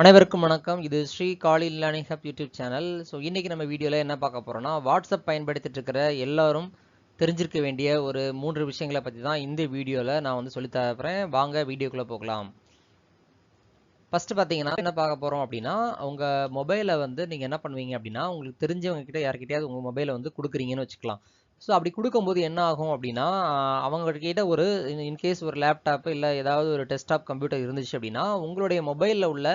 அனைவருக்கும் வணக்கம். இது Sri Kali learning hub YouTube channel. So இன்றைக்கி நம்ம வீடியோவில் என்ன பார்க்க போகிறோம்னா வாட்ஸ்அப் பயன்படுத்திட்டு இருக்கிற எல்லாரும் தெரிஞ்சிருக்க வேண்டிய ஒரு மூன்று விஷயங்களை பற்றி தான் இந்த வீடியோவில் நான் வந்து சொல்லித் தரப்போகிறேன் வாங்க வீடியோக்குள்ளே போகலாம். ஃபஸ்ட்டு பார்த்தீங்கன்னா என்ன பார்க்க போகிறோம் அப்படின்னா உங்கள் மொபைலை வந்து நீங்கள் என்ன பண்ணுவீங்க அப்படின்னா உங்களுக்கு தெரிஞ்சவங்க கிட்ட யார்கிட்டயாவது உங்கள் மொபைலை வந்து கொடுக்குறீங்கன்னு வச்சுக்கலாம். ஸோ அப்படி கொடுக்கும்போது என்ன ஆகும் அப்படின்னா அவங்கக்கிட்ட ஒரு இன்கேஸ் ஒரு லேப்டாப் இல்லை ஏதாவது ஒரு டெஸ்க்டாப் கம்ப்யூட்டர் இருந்துச்சு அப்படின்னா உங்களுடைய மொபைலில் உள்ள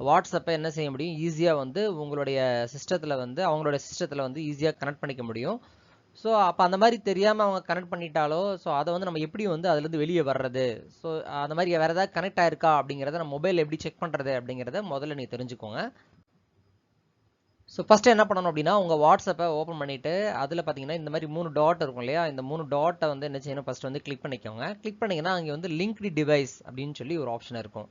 வாட்ஸ்அப்பை என்ன செய்ய முடியும்? ஈஸியாக வந்து உங்களுடைய சிஸ்டத்தில் வந்து அவங்களோட சிஸ்டத்தில் வந்து ஈஸியாக கனெக்ட் பண்ணிக்க முடியும். ஸோ அப்போ அந்த மாதிரி தெரியாமல் அவங்க கனெக்ட் பண்ணிட்டாலோ ஸோ அதை வந்து நம்ம எப்படி வந்து அதுலேருந்து வெளியே வர்றது? ஸோ அந்த மாதிரி வேறு ஏதாவது கனெக்ட் ஆயிருக்கா அப்படிங்கிறத நம்ம மொபைல் எப்படி செக் பண்ணுறது அப்படிங்கிறத முதல்ல நீங்கள் தெரிஞ்சுக்கோங்க. ஸோ ஃபஸ்ட்டு என்ன பண்ணணும் அப்படின்னா உங்கள் வாட்ஸ்அப்பை ஓப்பன் பண்ணிவிட்டு அதில் பார்த்தீங்கன்னா இந்த மாதிரி மூணு டாட் இருக்கும் இல்லையா? இந்த மூணு டாட்டை வந்து என்ன செய்யணும்? ஃபஸ்ட்டு வந்து கிளிக் பண்ணிக்கோங்க. கிளிக் பண்ணிங்கன்னா அங்கே வந்து லிங்க்டு டிவைஸ் அப்படின்னு சொல்லி ஒரு ஆப்ஷன் இருக்கும்.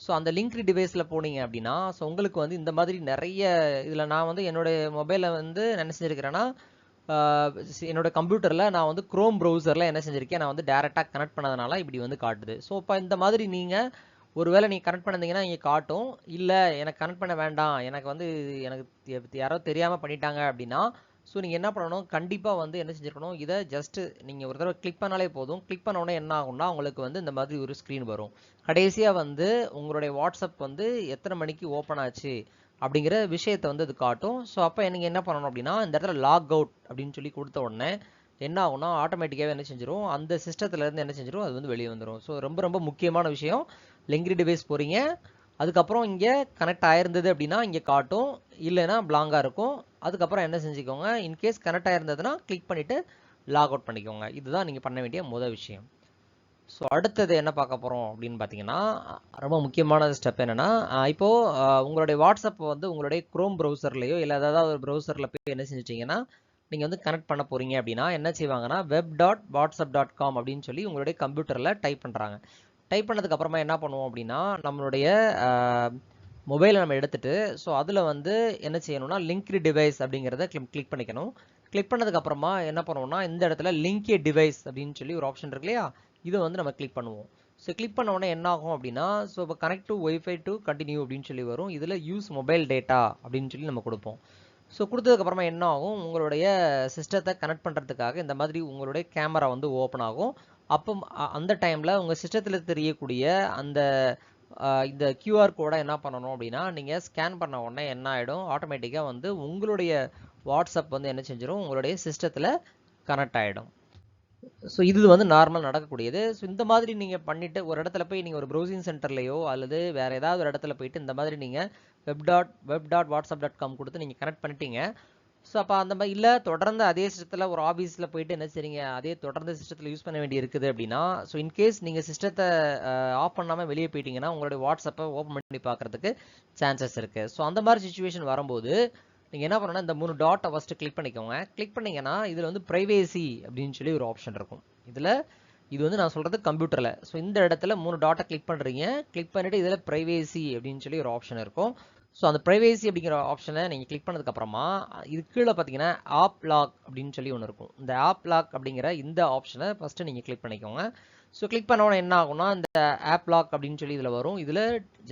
ஸோ அந்த லிங்க்டு டிவைஸில் போனீங்க அப்படின்னா ஸோ உங்களுக்கு வந்து இந்த மாதிரி நிறைய இதில் நான் வந்து என்னுடைய மொபைலை வந்து என்ன செஞ்சுருக்கிறேன்னா என்னோட கம்ப்யூட்டரில் நான் வந்து க்ரோம் ப்ரௌசரில் என்ன செஞ்சுருக்கேன் நான் வந்து டேரெக்டாக கனெக்ட் பண்ணதுனால இப்படி வந்து காட்டுது. ஸோ இப்போ இந்த மாதிரி நீங்கள் ஒருவேளை நீங்கள் கனெக்ட் பண்ணிருந்தீங்கன்னா இங்கே காட்டும். இல்லை எனக்கு கனெக்ட் பண்ண வேண்டாம். எனக்கு வந்து எனக்கு யாரோ தெரியாமல் பண்ணிட்டாங்க அப்படின்னா ஸோ நீங்கள் என்ன பண்ணணும்? கண்டிப்பாக வந்து என்ன செஞ்சுருக்கணும்? இதை ஜஸ்ட்டு நீங்கள் ஒரு தடவை கிளிக் பண்ணாலே போதும். கிளிக் பண்ண உடனே என்ன ஆகும்னா உங்களுக்கு வந்து இந்த மாதிரி ஒரு ஸ்க்ரீன் வரும். கடைசியாக வந்து உங்களுடைய வாட்ஸ்அப் வந்து எத்தனை மணிக்கு ஓப்பன் ஆச்சு? அப்படிங்கிற விஷயத்தை வந்து இது காட்டும். ஸோ அப்போ நீங்கள் என்ன பண்ணணும் அப்படின்னா இந்த இடத்துல லாக் அவுட் அப்படின்னு சொல்லி கொடுத்த உடனே என்ன ஆகும்னா ஆட்டோமேட்டிக்காகவே என்ன செஞ்சிடும் அந்த சிஸ்டத்துலேருந்து என்ன செஞ்சிடும் அது வந்து வெளியே வந்துடும் ஸோ ரொம்ப ரொம்ப முக்கியமான விஷயம். லிங்க்ரி டிவைஸ் போகிறீங்க அதுக்கப்புறம் இங்கே கனெக்ட் ஆயிருந்தது அப்படின்னா இங்கே காட்டும். இல்லைன்னா பிளாங்காக இருக்கும். அதுக்கப்புறம் என்ன செஞ்சுக்கோங்க இன்கேஸ் கனெக்ட் ஆகிருந்ததுன்னா கிளிக் பண்ணிவிட்டு லாக் அவுட் பண்ணிக்கோங்க. இதுதான் நீங்கள் பண்ண வேண்டிய முதல் விஷயம். ஸோ அடுத்தது என்ன பார்க்க போகிறோம் அப்படின்னு பார்த்தீங்கன்னா ரொம்ப முக்கியமான ஸ்டெப் என்னென்னா இப்போது உங்களுடைய வாட்ஸ்அப் வந்து உங்களுடைய குரோம் ப்ரௌசர்லேயோ இல்லை ஏதாவது ஒரு ப்ரௌசரில் போய் என்ன செஞ்சிட்டிங்கன்னா நீங்கள் வந்து கனெக்ட் பண்ண போகிறீங்க அப்படின்னா என்ன செய்வாங்கன்னா web dot WhatsApp dot com அப்படின்னு சொல்லி உங்களுடைய கம்ப்யூட்டரில் டைப் பண்ணுறாங்க டைப் பண்ணதுக்கப்புறமா என்ன பண்ணுவோம் அப்படின்னா நம்மளுடைய மொபைலை நம்ம எடுத்துகிட்டு ஸோ அதில் வந்து என்ன செய்யணும்னா லிங்க்டு டிவைஸ் அப்படிங்கிறத கிளிக் பண்ணிக்கணும். கிளிக் பண்ணதுக்கப்புறமா என்ன பண்ணுவோம்னா இந்த இடத்துல லிங்க் டிவைஸ் அப்படின்னு சொல்லி ஒரு ஆப்ஷன் இருக்கு இல்லையா? இதை வந்து நம்ம கிளிக் பண்ணுவோம். ஸோ கிளிக் பண்ண உடனே என்ன ஆகும் அப்படின்னா ஸோ இப்போ connect to wifi to continue அப்படின்னு சொல்லி வரும். இதில் யூஸ் மொபைல் டேட்டா அப்படின்னு சொல்லி நம்ம கொடுப்போம். ஸோ கொடுத்ததுக்கப்புறமா என்ன ஆகும்? உங்களுடைய சிஸ்டத்தை கனெக்ட் பண்ணுறதுக்காக இந்த மாதிரி உங்களுடைய கேமரா வந்து ஓப்பன் ஆகும். அப்போ அந்த டைமில் உங்கள் சிஸ்டத்தில் தெரியக்கூடிய அந்த இந்த கியூஆர் கோடை என்ன பண்ணணும் அப்படின்னா நீங்கள் ஸ்கேன் பண்ண உடனே என்ன ஆகிடும் ஆட்டோமேட்டிக்காக வந்து உங்களுடைய வாட்ஸ்அப் வந்து என்ன செஞ்சிடும் உங்களுடைய சிஸ்டத்தில் கனெக்ட் ஆகிடும் ஸோ இது வந்து நார்மல் நடக்கக்கூடியது. ஸோ இந்த மாதிரி நீங்கள் பண்ணிவிட்டு ஒரு இடத்துல போய் நீங்கள் ஒரு ப்ரௌசிங் சென்டர்லையோ அல்லது வேறு ஏதாவது ஒரு இடத்துல போயிட்டு இந்த மாதிரி நீங்கள் web dot web dot WhatsApp dot com கொடுத்து நீங்கள் கனெக்ட் பண்ணிட்டீங்க. ஸோ அப்போ அந்த மாதிரி இல்லை. தொடர்ந்து அதே சிஸ்டத்தில் ஒரு ஆஃபீஸில் போயிட்டு என்ன செய்றீங்க? அதே தொடர்ந்து சிஸ்டத்தில் யூஸ் பண்ண வேண்டி இருக்குது அப்படின்னா ஸோ இன்கேஸ் நீங்கள் சிஸ்டத்தை ஆஃப் பண்ணாமல் வெளியே போயிட்டீங்கன்னா உங்களுடைய வாட்ஸ்அப்பை ஓப்பன் பண்ணி பார்க்குறதுக்கு சான்சஸ் இருக்குது ஸோ அந்த மாதிரி சுச்சுவேஷன் வரும்போது நீங்கள் என்ன பண்ணணும்னா இந்த மூணு டாட்டை ஃபஸ்ட்டு கிளிக் பண்ணிக்கோங்க. கிளிக் பண்ணிங்கன்னா இதில் வந்து ப்ரைவேசி அப்படின்னு சொல்லி ஒரு ஆப்ஷன் இருக்கும். இதில் இது வந்து நான் சொல்கிறது கம்ப்யூட்டரில் ஸோ இந்த இடத்துல மூணு டாட்டை கிளிக் பண்ணுறீங்க கிளிக் பண்ணிவிட்டு இதில் ப்ரைவேசி அப்படின்னு சொல்லி ஒரு ஆப்ஷன் இருக்கும். ஸோ அந்த ப்ரைவேசி அப்படிங்கிற ஆப்ஷனை நீங்கள் கிளிக் பண்ணதுக்கப்புறமா இது கீழே பார்த்தீங்கன்னா ஆப் லாக் அப்படின்னு சொல்லி ஒன்று இருக்கும். இந்த ஆப் லாக் அப்படிங்கிற இந்த ஆப்ஷனை ஃபஸ்ட்டு நீங்கள் கிளிக் பண்ணிக்கோங்க. ஸோ கிளிக் பண்ண என்ன ஆகும்னா இந்த ஆப் லாக் அப்படின்னு சொல்லி இதில் வரும். இதில்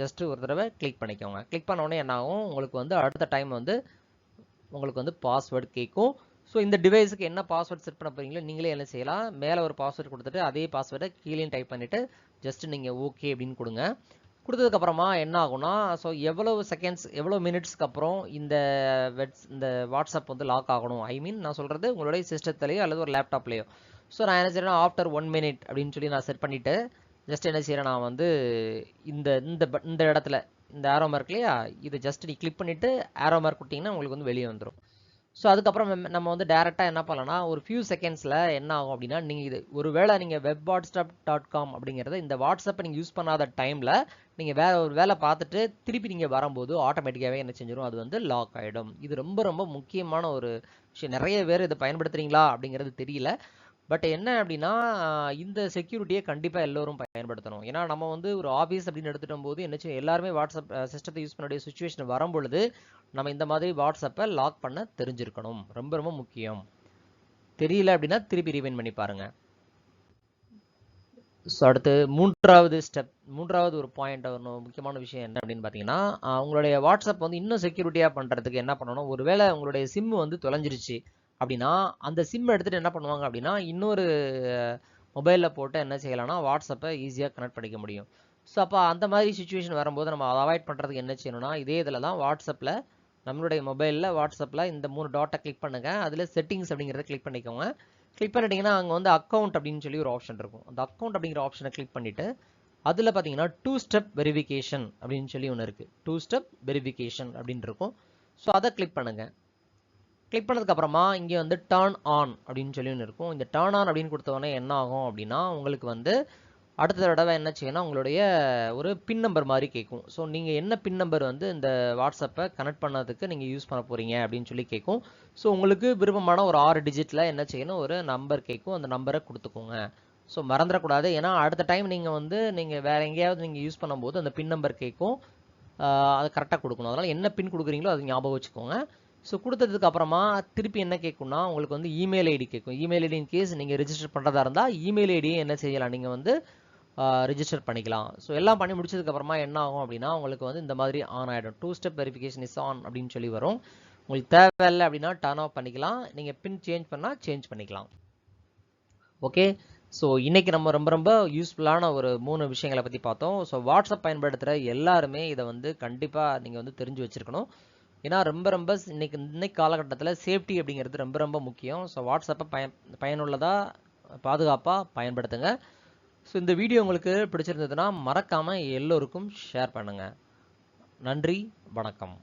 ஜஸ்ட்டு ஒரு தடவை கிளிக் பண்ணிக்கோங்க. கிளிக் பண்ண உடனே என்ன ஆகும்? உங்களுக்கு வந்து அடுத்த டைம் வந்து உங்களுக்கு வந்து பாஸ்வேர்டு கேட்கும். ஸோ இந்த டிவைஸுக்கு என்ன பாஸ்வேர்ட் செட் பண்ண போகிறீங்களோ நீங்களே என்ன செய்யலாம்? மேலே ஒரு பாஸ்வேர்டு கொடுத்துட்டு அதே பாஸ்வேர்டை கீழே டைப் பண்ணிவிட்டு ஜஸ்ட் நீங்கள் ஓகே அப்படின்னு கொடுங்க. கொடுத்ததுக்கப்புறமா என்ன ஆகும்னா ஸோ எவ்வளவு செகண்ட்ஸ் எவ்வளோ மினிட்ஸ்க்கு அப்புறம் இந்த வெட்ஸ் இந்த வாட்ஸ்அப் வந்து லாக் ஆகணும். ஐ மீன் நான் சொல்கிறது உங்களுடைய சிஸ்டத்துலேயோ அல்லது ஒரு லேப்டாப்லேயோ ஸோ நான் என்ன செய்கிறேன் ஆஃப்டர் ஒன் மினிட் அப்படின்னு சொல்லி நான் செட் பண்ணிவிட்டு ஜஸ்ட் என்ன செய்கிறேன் நான் வந்து இந்த இந்த இந்த இடத்துல இந்த ஆரோ மார்க் இல்லையா? இதை ஜஸ்ட் நீ கிளிக் பண்ணிவிட்டு ஆரோ மார்க் கொடுத்தீங்கன்னா உங்களுக்கு வந்து வெளியே வந்துடும் ஸோ அதுக்கப்புறம் நம்ம வந்து டேரெக்டாக என்ன பண்ணலாம்னா ஒரு ஃபியூ செகண்ட்ஸில் என்ன ஆகும் அப்படின்னா நீங்கள் இது ஒரு வேளை நீங்கள் வெப் வாட்ஸ்அப் டாட் காம் அப்படிங்கிறத இந்த வாட்ஸ்அப்பை நீங்கள் யூஸ் பண்ணாத டைமில் நீங்கள் வேறு ஒரு வேலை பார்த்துட்டு திருப்பி நீங்கள் வரும்போது ஆட்டோமேட்டிக்காகவே என்ன செஞ்சிடும் அது வந்து லாக் ஆகிடும் இது ரொம்ப ரொம்ப முக்கியமான ஒரு விஷயம். நிறைய பேர் இதை பயன்படுத்துகிறீங்களா அப்படிங்கிறது தெரியல. பட் என்ன அப்படின்னா இந்த செக்யூரிட்டியை கண்டிப்பாக எல்லோரும் பயன்படுத்தணும். ஏன்னா நம்ம வந்து ஒரு ஆஃபீஸ் அப்படின்னு எடுத்துட்டும் போது என்ன எல்லாருமே வாட்ஸ்அப் சிஸ்டத்தை யூஸ் பண்ணக்கூடிய சுச்சுவேஷன் வரும்பொழுது நம்ம இந்த மாதிரி வாட்ஸ்அப்பை லாக் பண்ண தெரிஞ்சிருக்கணும். ரொம்ப ரொம்ப முக்கியம். தெரியல அப்படின்னா திருப்பி ரிவைன் பண்ணி பாருங்கள் ஸோ அடுத்து மூன்றாவது ஸ்டெப் மூன்றாவது ஒரு பாயிண்ட் ஒரு முக்கியமான விஷயம் என்ன அப்படின்னு பார்த்தீங்கன்னா உங்களுடைய வாட்ஸ்அப் வந்து இன்னும் செக்யூரிட்டியாக பண்ணுறதுக்கு என்ன பண்ணணும்? ஒருவேளை உங்களுடைய சிம் வந்து தொலைஞ்சிருச்சு. அப்படின்னா அந்த சிம் எடுத்துகிட்டு என்ன பண்ணுவாங்க அப்படின்னா இன்னொரு மொபைலில் போட்டு என்ன செய்யலாம்னா வாட்ஸ்அப்பை ஈஸியாக கனெக்ட் பண்ணிக்க முடியும். ஸோ அப்போ அந்த மாதிரி சுச்சுவேஷன் வரும்போது நம்ம அதை அவாய்ட் பண்ணுறதுக்கு என்ன செய்யணும்னா இதே இதில் தான் வாட்ஸ்அப்பில் நம்மளுடைய மொபைலில் வாட்ஸ்அப்பில் இந்த மூணு டாட்டை கிளிக் பண்ணுங்கள் அதில் செட்டிங்ஸ் அப்படிங்கிறத கிளிக் பண்ணிக்கோங்க. கிளிக் பண்ணிட்டீங்கன்னா அங்கே வந்து அக்கௌண்ட் அப்படின்னு சொல்லி ஒரு ஆப்ஷன் இருக்கும். அந்த அக்கௌண்ட் அப்படிங்கிற ஆப்ஷனை கிளிக் பண்ணிவிட்டு அதில் பார்த்தீங்கன்னா டூ ஸ்டெப் வெரிஃபிகேஷன் அப்படின்னு சொல்லி ஒன்று இருக்குது டூ ஸ்டெப் வெரிஃபிகேஷன் அப்படின்னு இருக்கும். ஸோ அதை கிளிக் பண்ணுங்கள் கிளிக் பண்ணதுக்கப்புறமா இங்கே வந்து டர்ன் ஆன் அப்படின்னு சொல்லி ஒன்று இருக்கும். இந்த டர்ன் ஆன் அப்படின்னு கொடுத்தவொடனே என்ன ஆகும் அப்படின்னா உங்களுக்கு வந்து அடுத்த தடவை என்ன செய்யணும் உங்களுடைய ஒரு பின் நம்பர் மாதிரி கேட்கும். ஸோ நீங்கள் என்ன பின் நம்பர் வந்து இந்த வாட்ஸ்அப்பை கனெக்ட் பண்ணதுக்கு நீங்கள் யூஸ் பண்ண போகிறீங்க அப்படின்னு சொல்லி கேட்கும். ஸோ உங்களுக்கு விருப்பமான ஒரு ஆறு டிஜிட்டில் என்ன செய்யணும்? ஒரு நம்பர் கேட்கும். அந்த நம்பரை கொடுத்துக்கோங்க. ஸோ மறந்துடக்கூடாது. ஏன்னா அடுத்த டைம் நீங்கள் வந்து நீங்கள் வேறு எங்கேயாவது நீங்கள் யூஸ் பண்ணும்போது அந்த பின் நம்பர் கேட்கும். அது கரெக்டாக கொடுக்கணும். அதனால் என்ன பின் கொடுக்குறீங்களோ அது ஞாபகம் வச்சுக்கோங்க. ஸோ கொடுத்ததுக்கு அப்புறமா திருப்பி என்ன கேட்கும்னா உங்களுக்கு வந்து இமெயில் ஐடி கேட்கும் இமெயில் ஐடி இன் கேஸ் நீங்கள் ரிஜிஸ்டர் பண்ணுறதா இருந்தால் இமெயில் ஐடியை என்ன செய்யலாம்? நீங்கள் வந்து ரிஜிஸ்டர் பண்ணிக்கலாம். ஸோ எல்லாம் பண்ணி முடிச்சதுக்கப்புறமா என்ன ஆகும் அப்படின்னா உங்களுக்கு வந்து இந்த மாதிரி ஆன் ஆகிடும் two step verification is on அப்படின்னு சொல்லி வரும். உங்களுக்கு தேவையில்லை அப்படின்னா டர்ன் ஆஃப் பண்ணிக்கலாம். நீங்கள் பின் சேஞ்ச் பண்ணால் சேஞ்ச் பண்ணிக்கலாம். ஓகே ஸோ இன்றைக்கி நம்ம ரொம்ப ரொம்ப யூஸ்ஃபுல்லான ஒரு மூணு விஷயங்களை பற்றி பார்த்தோம். ஸோ வாட்ஸ்அப் பயன்படுத்துகிற எல்லாருமே இதை வந்து கண்டிப்பாக நீங்கள் வந்து தெரிஞ்சு வச்சுருக்கணும். ஏன்னா ரொம்ப ரொம்ப இன்னைக்கு இன்னைக்கு காலகட்டத்தில் சேஃப்டி அப்படிங்கிறது ரொம்ப ரொம்ப முக்கியம். ஸோ வாட்ஸ்அப்பை பயன் பயனுள்ளதாக பாதுகாப்பாக பயன்படுத்துங்க. ஸோ இந்த வீடியோ உங்களுக்கு பிடிச்சிருந்ததுன்னா மறக்காமல் எல்லோருக்கும் ஷேர் பண்ணுங்கள் நன்றி வணக்கம்.